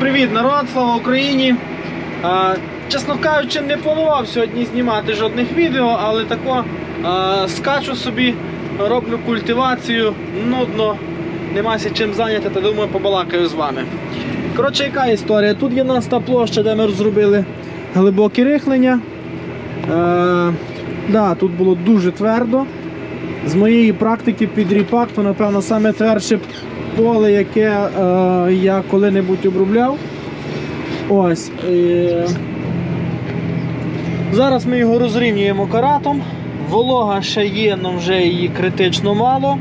привіт, народ, слава Україні! А, чесно кажучи, не планував сьогодні знімати жодних відео, але тако а, скачу собі, роблю культивацію, нудно, немася чим зайняти, та думаю, побалакаю з вами. Коротше, яка історія? Тут є нас та площа, де ми розробили глибокі рихлення. Е, да, тут було дуже твердо. З моєї практики під ріпак, то напевно саме твердше поле, яке е, я коли-небудь обробляв. Ось. Е, зараз ми його розрівнюємо каратом. Волога ще є, але вже її критично мало.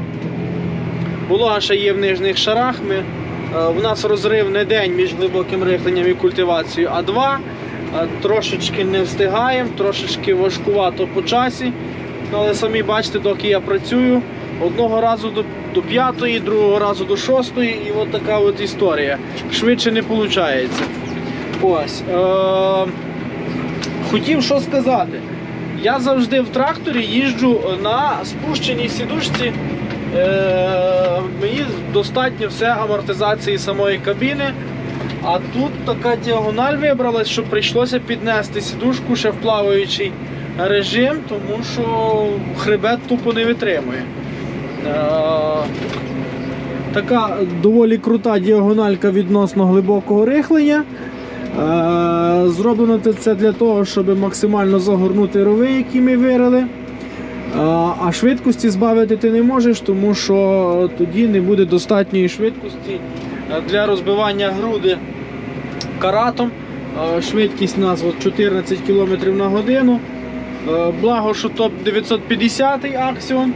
Волога ще є в нижніх шарах. Ми, е, у нас розрив не день між глибоким рихленням і культивацією, а два. Е, Трошечки не встигаємо, трошечки важкувато по часі. Але самі бачите, доки я працюю, одного разу до, до п'ятої, другого разу до шостої, і от така от історія. Швидше не виходить. Ось. Е- хотів що сказати. Я завжди в тракторі їжджу на спущеній сідушці. Е- мені достатньо все амортизації самої кабіни. А тут така діагональ вибралась, що прийшлося піднести сідушку ще в плаваючий режим, тому що хребет тупо не витримує. Е, Така доволі крута діагональка відносно глибокого рихлення. Е, Зроблено це- для того, щоб максимально загорнути рови, які ми вирили. Е, А швидкості збавити ти не можеш, тому що тоді не буде достатньої швидкості для розбивання груди каратом. Швидкість у нас 14 км на годину. Благо, що топ 950 аксіон.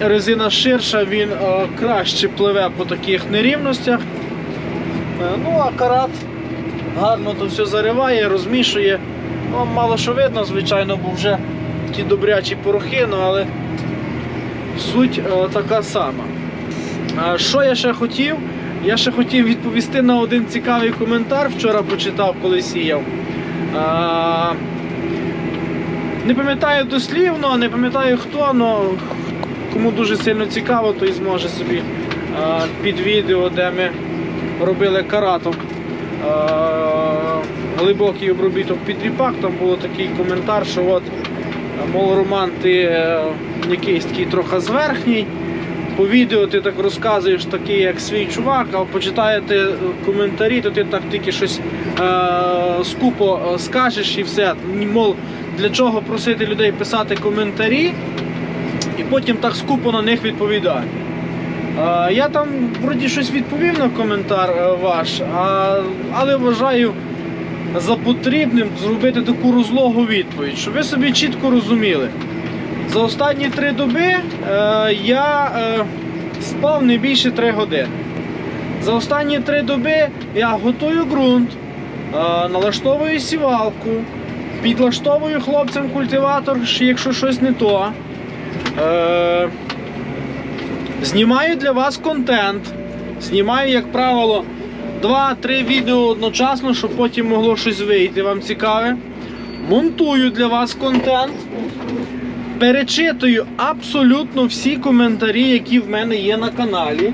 Резина ширша, він е, краще пливе по таких нерівностях. Е, Ну, а карат гарно то все зариває, розмішує. Ну, мало що видно, звичайно, бо вже ті добрячі порохи, ну, але суть е, така сама. Що я ще хотів? Я ще хотів відповісти на один цікавий коментар. Вчора почитав, коли сіяв. Не пам'ятаю дослівно, не пам'ятаю хто, але кому дуже сильно цікаво, той зможе собі під відео, де ми робили каратом глибокий обробіток під ріпак. Там було такий коментар, що от, мол, Роман, ти е, якийсь такий трохи зверхній. По відео ти так розказуєш такий, як свій чувак, а почитаєте е, коментарі, то ти так тільки щось е, скупо е, скажеш і все. Мол, для чого просити людей писати коментарі і потім так скупо на них відповідати. Я там вроді щось відповів на коментар е, ваш, але вважаю за потрібним зробити таку розлогу відповідь, щоб ви собі чітко розуміли. За останні три доби е, я е, спав не більше 3 години. За останні три доби я готую ґрунт, налаштовую сівалку, підлаштовую хлопцям культиватор, якщо щось не то. Е, знімаю для вас контент. Знімаю, як правило, 2-3 відео одночасно, щоб потім могло щось вийти вам цікаве. Монтую для вас контент перечитую абсолютно всі коментарі, які в мене є на каналі.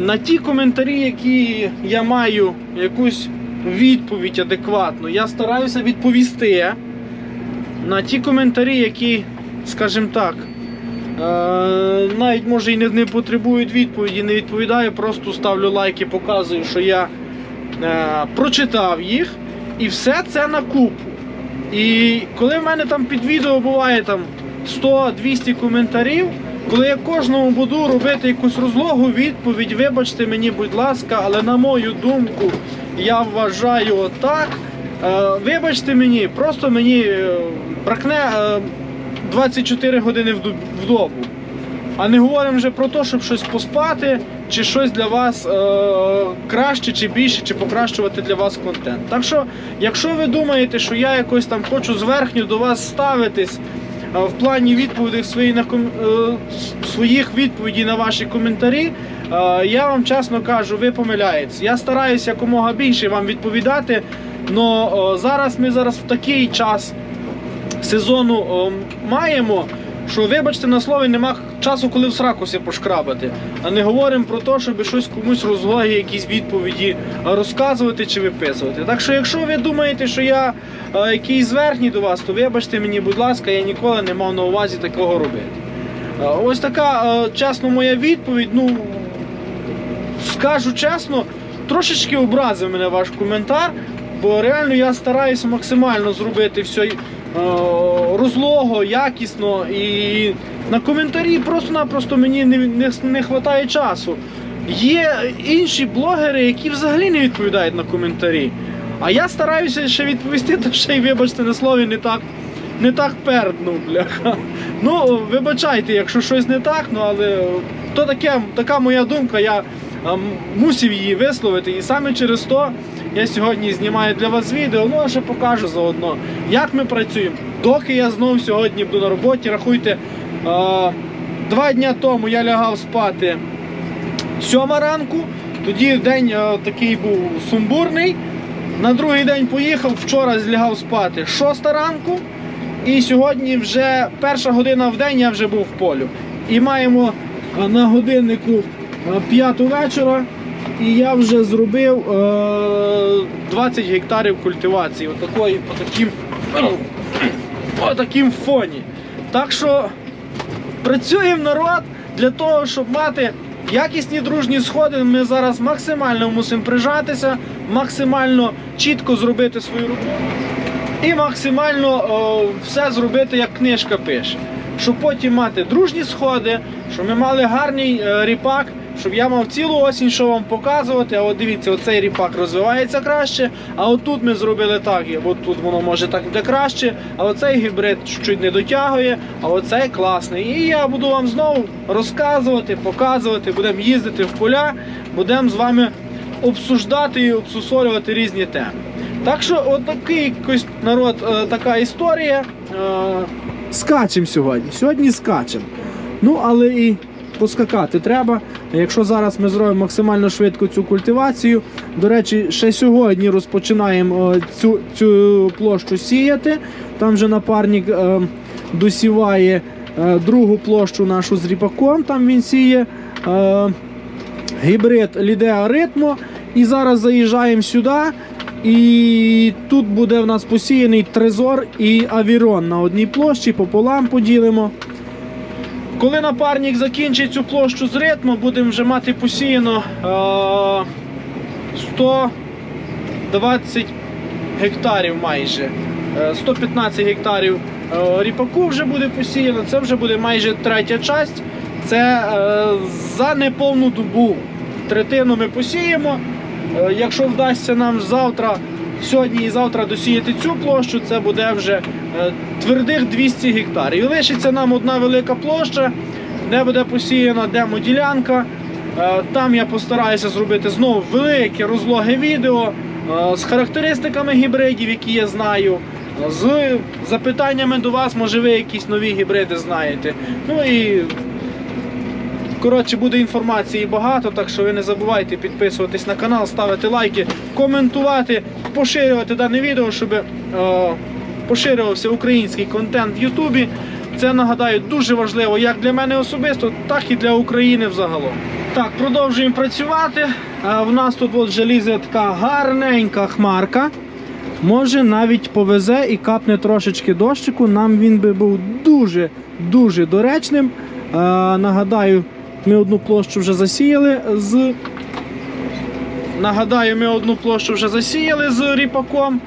На ті коментарі, які я маю якусь відповідь адекватну, я стараюся відповісти. На ті коментарі, які, скажімо так, е, навіть може і не, потребують відповіді, не відповідаю, просто ставлю лайки, показую, що я е, прочитав їх, і все це на купу. І коли в мене там під відео буває там 100-200 коментарів, коли я кожному буду робити якусь розлогу відповідь, вибачте мені, будь ласка, але на мою думку, я вважаю отак. Е, Вибачте мені, просто мені бракне 24 години в доб- добу. А не говоримо вже про те, щоб щось поспати, чи щось для вас е, краще, чи більше, чи покращувати для вас контент. Так що, якщо ви думаєте, що я якось там хочу зверхньо до вас ставитись е, в плані відповідей свої на ком- е, своїх відповідей на ваші коментарі, е, я вам чесно кажу, ви помиляєтесь. Я стараюся якомога більше вам відповідати. але зараз ми зараз в такий час сезону о, маємо, що вибачте на слові, нема часу, коли в сракусі пошкрабати. А не говоримо про те, щоб щось комусь розлоги, якісь відповіді розказувати чи виписувати. Так що, якщо ви думаєте, що я е, якийсь зверхній до вас, то вибачте мені, будь ласка, я ніколи не мав на увазі такого робити. Е, ось така, е, чесно, моя відповідь. Ну, скажу чесно, трошечки образив мене ваш коментар, бо реально я стараюся максимально зробити все розлого, якісно і на коментарі просто-напросто мені не, не, не вистачає часу. Є інші блогери, які взагалі не відповідають на коментарі. А я стараюся ще відповісти, то ще й вибачте на слові не так. Не так перднув, бляха. Ну, вибачайте, якщо щось не так, ну але то таке, така моя думка, я а, мусив її висловити. І саме через то я сьогодні знімаю для вас відео, ну а ще покажу заодно, як ми працюємо. Доки я знов сьогодні буду на роботі, рахуйте, а, два дня тому я лягав спати сьома ранку, тоді день а, такий був сумбурний. На другий день поїхав, вчора злягав спати шоста ранку. І сьогодні вже перша година в день я вже був в полю. І маємо на годиннику п'яту вечора. І я вже зробив е, 20 гектарів культивації. Отакої, по таким, таким фоні. Так що працюємо народ для того, щоб мати якісні дружні сходи. Ми зараз максимально мусимо прижатися, максимально чітко зробити свою роботу і максимально о, все зробити, як книжка пише. Щоб потім мати дружні сходи, щоб ми мали гарний е, ріпак, щоб я мав цілу осінь, що вам показувати. А от дивіться, оцей ріпак розвивається краще. А от тут ми зробили так, от тут воно може так буде краще. А оцей гібрид чуть не дотягує, а оцей класний. І я буду вам знову розказувати, показувати, будемо їздити в поля, будемо з вами обсуждати і обсусолювати різні теми. Так що, от такий якийсь народ, е, така історія. Е, скачем сьогодні. Сьогодні скачем. Ну, але і поскакати треба. Якщо зараз ми зробимо максимально швидко цю культивацію, до речі, ще сьогодні розпочинаємо е, цю, цю площу сіяти. Там вже напарник е, досіває е, другу площу нашу з ріпаком, там він сіє. Гібрид Лідеа Ритмо. І зараз заїжджаємо сюди. І тут буде в нас посіяний трезор і авірон на одній площі, пополам поділимо. Коли напарник закінчить цю площу з ритму, будемо вже мати посіяно е, 120 гектарів майже. Е, 115 гектарів е, ріпаку вже буде посіяно. Це вже буде майже третя часть. Це е, за неповну добу. Третину ми посіємо. Е, Якщо вдасться нам завтра, сьогодні і завтра досіяти цю площу, це буде вже е, твердих 200 гектарів. І лишиться нам одна велика площа, де буде посіяна демоділянка. Е, Там я постараюся зробити знову велике розлоге відео е, з характеристиками гібридів, які я знаю. З запитаннями до вас, може ви якісь нові гібриди знаєте. Ну і Коротше, буде інформації багато, так що ви не забувайте підписуватись на канал, ставити лайки, коментувати, поширювати дане відео, щоб е, поширювався український контент в Ютубі. Це нагадаю дуже важливо як для мене особисто, так і для України взагалом. Так, продовжуємо працювати. А в нас тут от вже лізе така гарненька хмарка. Може навіть повезе і капне трошечки дощику. Нам він би був дуже дуже доречним. Е, нагадаю, ми одну площу вже засіяли з. Нагадаю, ми одну площу вже засіяли з ріпаком.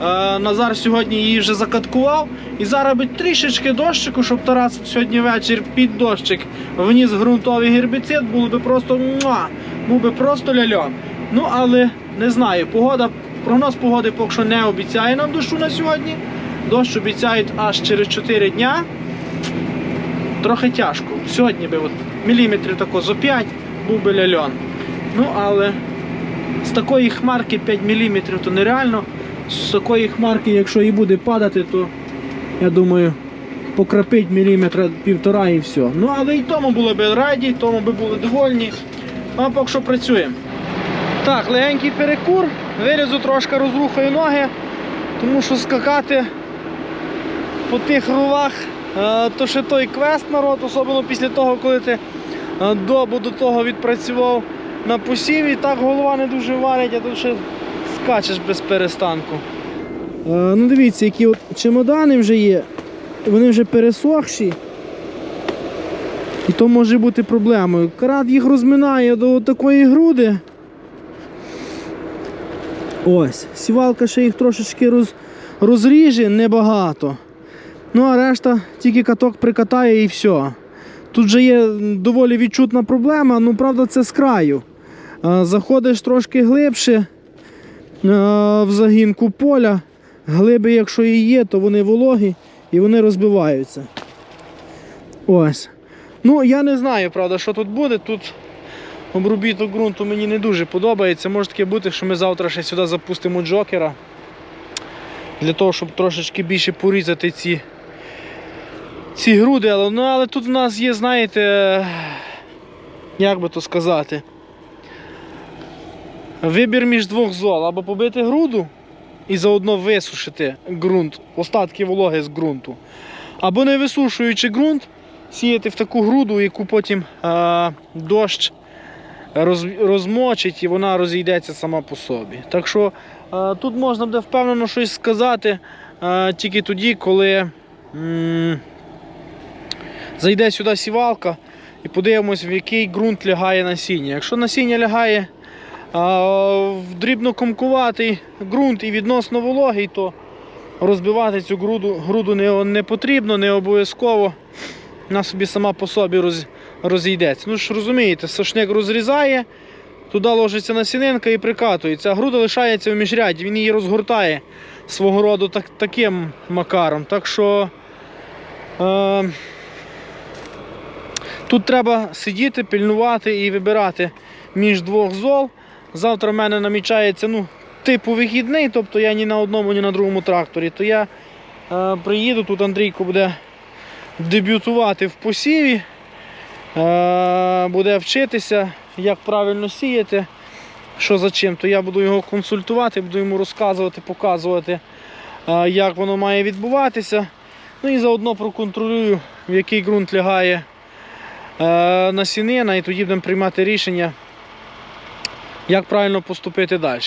Е, Назар сьогодні її вже закаткував. І зараз би трішечки дощику, щоб Тарас сьогодні вечір під дощик вніс ґрунтовий гербіцид, було би просто муа, був би просто ляльон. Ну, але не знаю, погода, прогноз погоди поки що не обіцяє нам дощу на сьогодні. Дощ обіцяють аж через 4 дня. Трохи тяжко. Сьогодні би от міліметрів тако зо 5 був би ляльон. Ну, але з такої хмарки 5 мм то нереально. З такої хмарки, якщо і буде падати, то я думаю, покрапить міліметра півтора і все. Ну, але і тому було б раді, тому би були довольні. А поки що працюємо. Так, легенький перекур, вилізу трошки розрухаю ноги, тому що скакати по тих рувах е, то ще той квест народ, особливо після того, коли ти е, добу до того відпрацював на посіві, так голова не дуже варить, а тут ще скачеш без перестанку. Е, ну дивіться, які от чемодани вже є. Вони вже пересохші. І то може бути проблемою. Карат їх розминає до такої груди. Ось, сівалка ще їх трошечки роз, розріже, небагато. Ну, а решта тільки каток прикатає і все. Тут же є доволі відчутна проблема, ну правда, це з краю. Е, Заходиш трошки глибше е, в загінку поля. Глиби, якщо і є, то вони вологі і вони розбиваються. Ось. Ну, я не знаю, правда, що тут буде. Тут обробіток ґрунту мені не дуже подобається. Може таке бути, що ми завтра ще сюди запустимо джокера. Для того, щоб трошечки більше порізати ці, ці груди. Але, ну, але тут в нас є, знаєте, як би то сказати, вибір між двох зол. Або побити груду і заодно висушити ґрунт, остатки вологи з ґрунту. Або не висушуючи ґрунт, сіяти в таку груду, яку потім а, дощ роз, розмочить і вона розійдеться сама по собі. Так що а, тут можна буде впевнено щось сказати а, тільки тоді, коли м, зайде сюди сівалка і подивимось, в який ґрунт лягає насіння. Якщо насіння лягає а, в дрібнокомкуватий ґрунт і відносно вологий, то розбивати цю груду, груду не, не потрібно, не обов'язково. Вона собі сама по собі роз, розійдеться. Ну ж розумієте, сошняк розрізає, туди ложиться насінинка і прикатується. А груда лишається в міжряді, він її розгортає свого роду так, таким макаром. Так що е, тут треба сидіти, пильнувати і вибирати між двох зол. Завтра в мене намічається ну, типу вихідний, тобто я ні на одному, ні на другому тракторі. То я е, приїду, тут Андрійко буде дебютувати в посіві, е, буде вчитися, як правильно сіяти, що за чим, то я буду його консультувати, буду йому розказувати, показувати, е, як воно має відбуватися. Ну і заодно проконтролюю, в який ґрунт лягає насінина, і тоді будемо приймати рішення, як правильно поступити далі.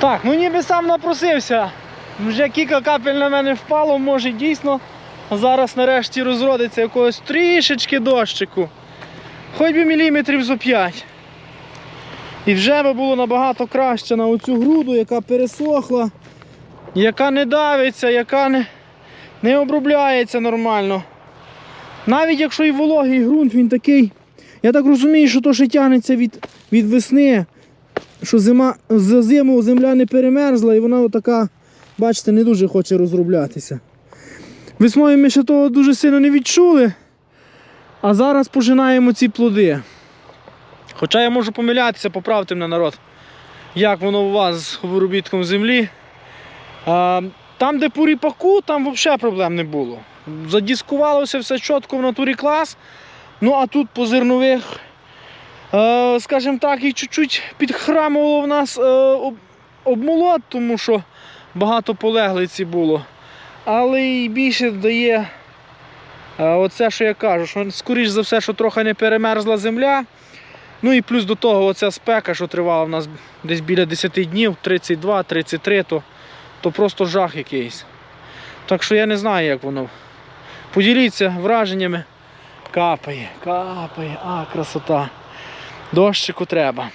Так, ну ніби сам напросився. Вже кілька капель на мене впало, може дійсно зараз нарешті розродиться якогось трішечки дощику. Хоч би міліметрів зо 5. І вже би було набагато краще на оцю груду, яка пересохла, яка не давиться, яка не, не обробляється нормально. Навіть якщо і вологий ґрунт, він такий. Я так розумію, що то ще тягнеться від, від весни що зима, за зиму земля не перемерзла і вона отака, бачите, не дуже хоче розроблятися. Весною ми ще того дуже сильно не відчули, а зараз пожинаємо ці плоди. Хоча я можу помилятися, поправте мене народ, як воно у вас з виробітком землі. Там, де по ріпаку, там взагалі проблем не було. Задіскувалося все чітко в натурі клас. Ну а тут по зернових Е, скажімо так, і чуть-чуть підхрамувало в нас е, об- обмолот, тому що багато полеглиці було. Але і більше дає е, оце, що я кажу, що скоріш за все, що трохи не перемерзла земля. Ну і плюс до того оця спека, що тривала в нас десь біля 10 днів, 32-33, то, то просто жах якийсь. Так що я не знаю, як воно. Поділіться враженнями. Капає, капає, а, красота. Дощику треба.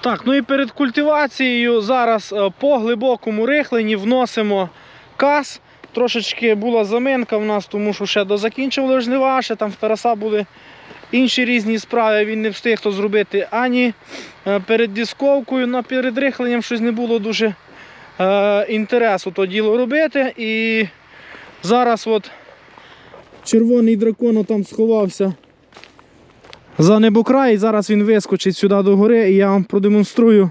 Так, ну і перед культивацією зараз е, по глибокому рихленні вносимо кас. Трошечки була заминка в нас, тому що ще дозакінчували жнива, ще там в Тараса були інші різні справи, він не встиг то зробити ані е, перед дисковкою, на перед рихленням щось не було дуже е, інтересу то діло робити. І зараз от червоний дракон там сховався за небокрай. І зараз він вискочить сюди до гори і я вам продемонструю,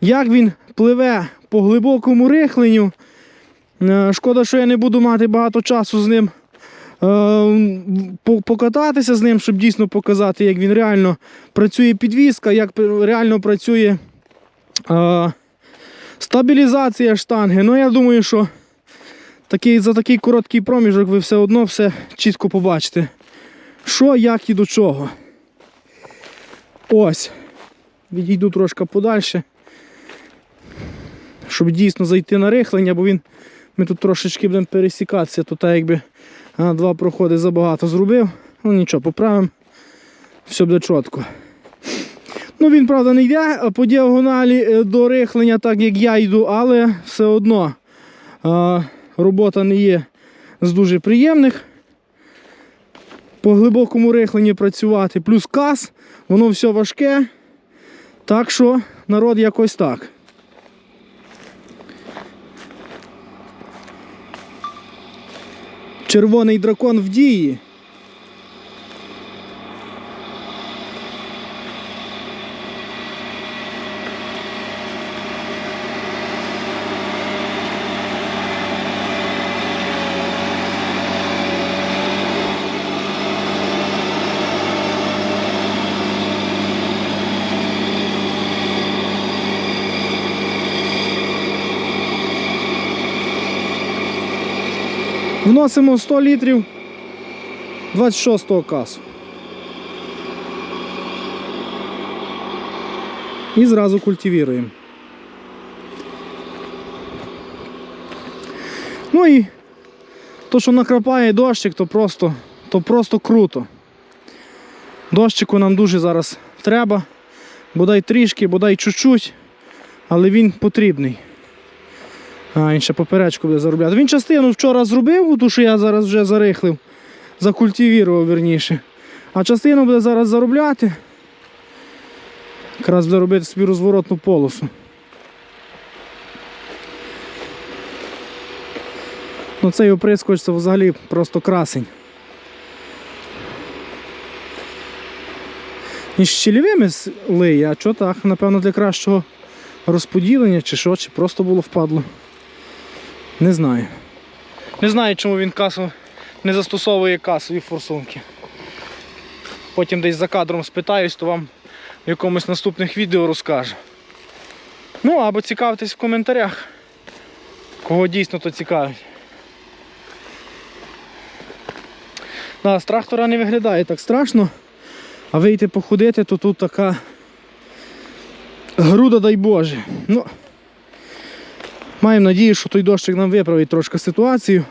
як він пливе по глибокому рихленню. Е, Шкода, що я не буду мати багато часу з ним е, покататися з ним, щоб дійсно показати, як він реально працює підвізка, як реально працює е, Стабілізація штанги. Ну, я думаю, що такий, за такий короткий проміжок ви все одно все чітко побачите. Що, як і до чого. Ось. Відійду трошки подальше. Щоб дійсно зайти на рихлення, бо він. Ми тут трошечки будемо пересікатися, то так якби а, два проходи забагато зробив. Ну нічого, поправимо. Все буде чітко. Ну він, правда, не йде по діагоналі е, до рихлення, так як я йду, але все одно а, робота не є з дуже приємних. По глибокому рихленні працювати, плюс кас, воно все важке. Так що народ якось так. Червоний дракон в дії. Вносимо 100 літрів 26-го касу. І зразу культивіруємо. Ну і то, що накрапає дощик, то просто, то просто круто. Дощику нам дуже зараз треба. Бодай трішки, бодай чуть-чуть, але він потрібний. А, ще поперечку буде заробляти. Він частину вчора зробив, ту, що я зараз вже зарихлив, закультивірував верніше. А частину буде зараз заробляти. Якраз буде робити собі розворотну полосу. Ну цей оприскувач це взагалі просто красень. І з щільовими лиє, а що так? Напевно, для кращого розподілення чи що, чи просто було впадло. Не знаю. Не знаю, чому він касу не застосовує касові форсунки. Потім десь за кадром спитаюсь, то вам в якомусь наступних відео розкажу. Ну, або цікавтесь в коментарях, кого дійсно то цікавить. Да, з трактора не виглядає так страшно, а вийти походити, то тут така груда, дай Боже. Ну, Маємо надію, що той дощик нам виправить трошки ситуацію.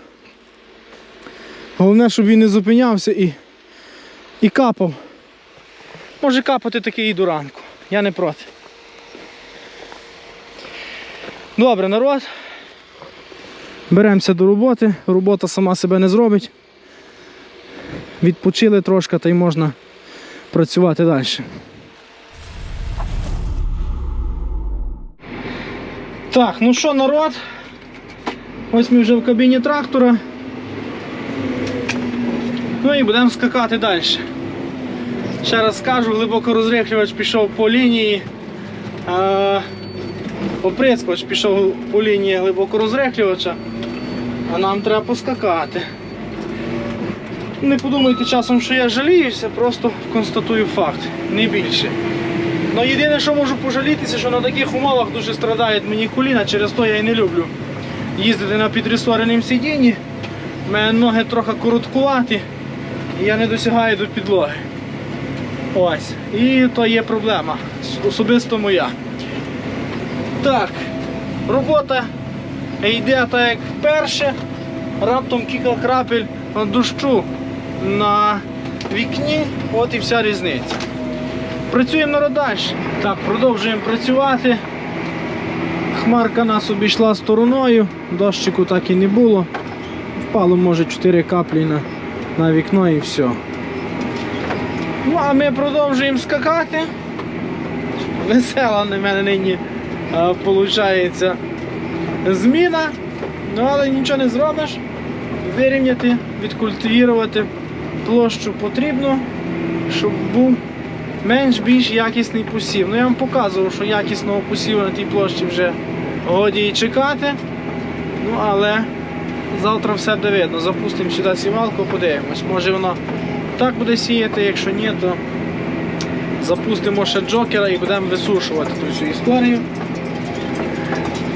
Головне, щоб він не зупинявся і, і капав. Може капати таки і до ранку. Я не проти. Добре, народ. Беремося до роботи. Робота сама себе не зробить. Відпочили трошки та й можна працювати далі. Так, ну що, народ? Ось ми вже в кабіні трактора. Ну і будемо скакати далі. Ще раз скажу, глибокорозрихлювач пішов по лінії. А, оприскувач пішов по лінії глибокорозрихлювача. А нам треба поскакати. Не подумайте часом, що я жаліюся, просто констатую факт, не більше. Ну єдине, що можу пожалітися, що на таких умовах дуже страдають мені коліна, через то я і не люблю їздити на підресореному сидінні. У мене ноги трохи короткуваті, і я не досягаю до підлоги. Ось. І то є проблема. Особисто моя. Так, робота йде так як вперше. Раптом кілька крапель дощу на вікні, от і вся різниця. Працюємо народ далі. Так, продовжуємо працювати. Хмарка нас обійшла стороною, дощику так і не було. Впало, може, 4 каплі на, на вікно і все. Ну, а ми продовжуємо скакати. Весела на мене нині виходить зміна. Ну, але нічого не зробиш. Вирівняти, відкультивувати площу потрібно, щоб був менш-більш якісний посів. Ну я вам показував, що якісного посіву на тій площі вже годі і чекати. Ну але завтра все буде видно. Запустимо сюди сівалку, подивимось. Може воно так буде сіяти, якщо ні, то запустимо ще джокера і будемо висушувати ту всю історію.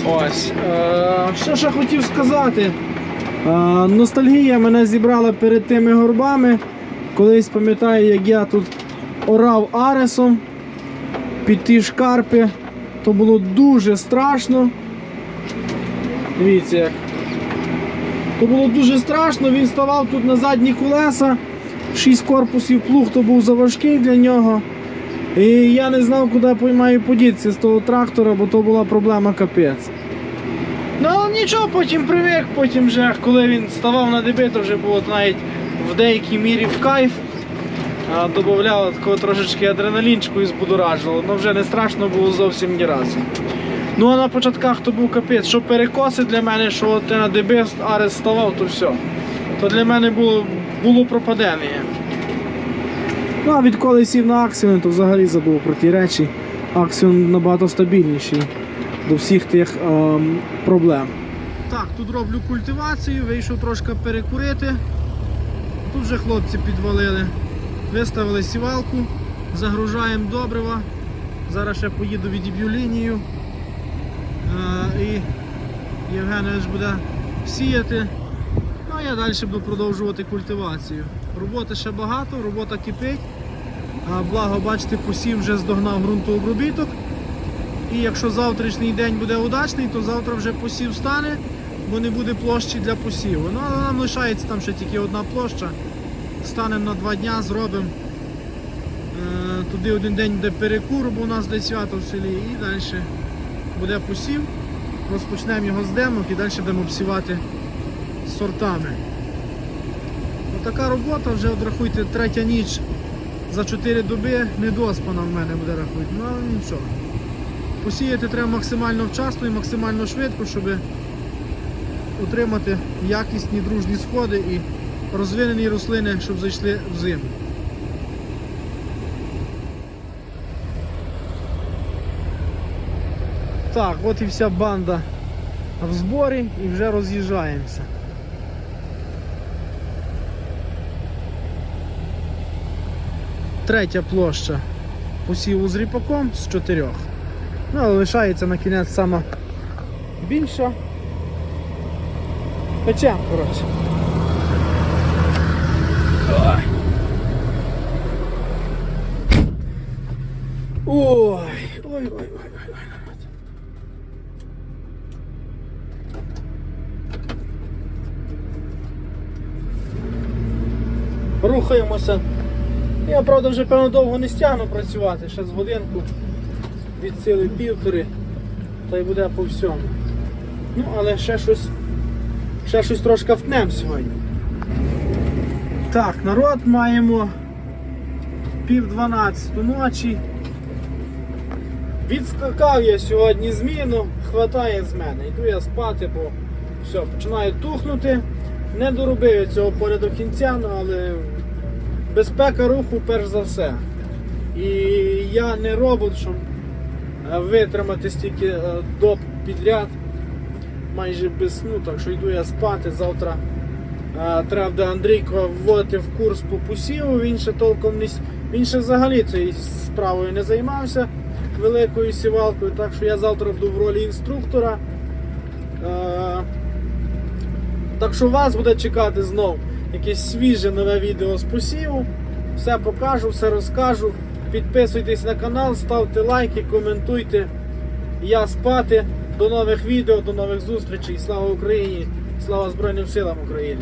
Ось. Е, що ще хотів сказати? Е, ностальгія мене зібрала перед тими горбами. Колись пам'ятаю, як я тут орав аресом під ті шкарпи. То було дуже страшно. Дивіться як. То було дуже страшно, він ставав тут на задні колеса, шість корпусів плуг то був заважкий для нього. І я не знав, куди поймаю подітися з того трактора, бо то була проблема капець. Ну нічого, потім привик, потім вже, коли він ставав на деби, то вже було навіть в деякій мірі в кайф. А, Добавляло такого трошечки адреналінчику і збудоражило, але вже не страшно було зовсім ні разу. Ну а на початках то був капець, що перекоси для мене, що ти на деби арес ставав, то все. То для мене було, було пропадення. Ну а відколи сів на Аксіон, то взагалі забув про ті речі. Аксіон набагато стабільніший до всіх тих ем, проблем. Так, тут роблю культивацію, вийшов трошки перекурити. Тут вже хлопці підвалили. Виставили сівалку, загружаємо добрива. Зараз ще поїду відіб'ю лінію. Е, і Євгенович буде сіяти. Ну а я далі буду продовжувати культивацію. Роботи ще багато, робота кипить. Благо, бачите, посів вже здогнав ґрунтообробіток. І якщо завтрашній день буде удачний, то завтра вже посів стане, бо не буде площі для посіву. Ну, але нам лишається там ще тільки одна площа. Станемо на два дня, зробимо. Е, туди один день буде перекур, бо у нас десь свято в селі, і далі буде посів. Розпочнемо його з демок і далі будемо обсівати сортами. Отака робота, вже рахуйте, третя ніч за 4 доби недоспана в мене буде рахувати. Ну але нічого. Посіяти треба максимально вчасно і максимально швидко, щоб отримати якісні дружні сходи і розвинені рослини, щоб зайшли в зиму. Так, от і вся банда в зборі і вже роз'їжджаємося. Третя площа посіву з ріпаком з чотирьох. Ну, але лишається на кінець сама більша. Печем, коротше. Рухаємося. Я, правда, вже певно довго не стягну працювати, ще з годинку від сили півтори, та й буде по всьому. Ну, але ще щось, ще щось трошки втнем сьогодні. Так, народ маємо пів дванадцяту ночі. Відскакав я сьогодні зміну, хватає з мене. Йду я спати, бо все, починаю тухнути. Не доробив я цього поля до кінця, ну, але безпека руху перш за все. І я не робот, щоб е, витримати стільки е, доб підряд, майже без сну, так що йду я спати. Завтра е, треба буде Андрійко вводити в курс по посіву, він ще толком не він ще взагалі цією справою не займався великою сівалкою, так що я завтра буду в ролі інструктора. Так що вас буде чекати знов якесь свіже нове відео з посіву. Все покажу, все розкажу. Підписуйтесь на канал, ставте лайки, коментуйте. Я спати. До нових відео, до нових зустрічей. Слава Україні! Слава Збройним силам України!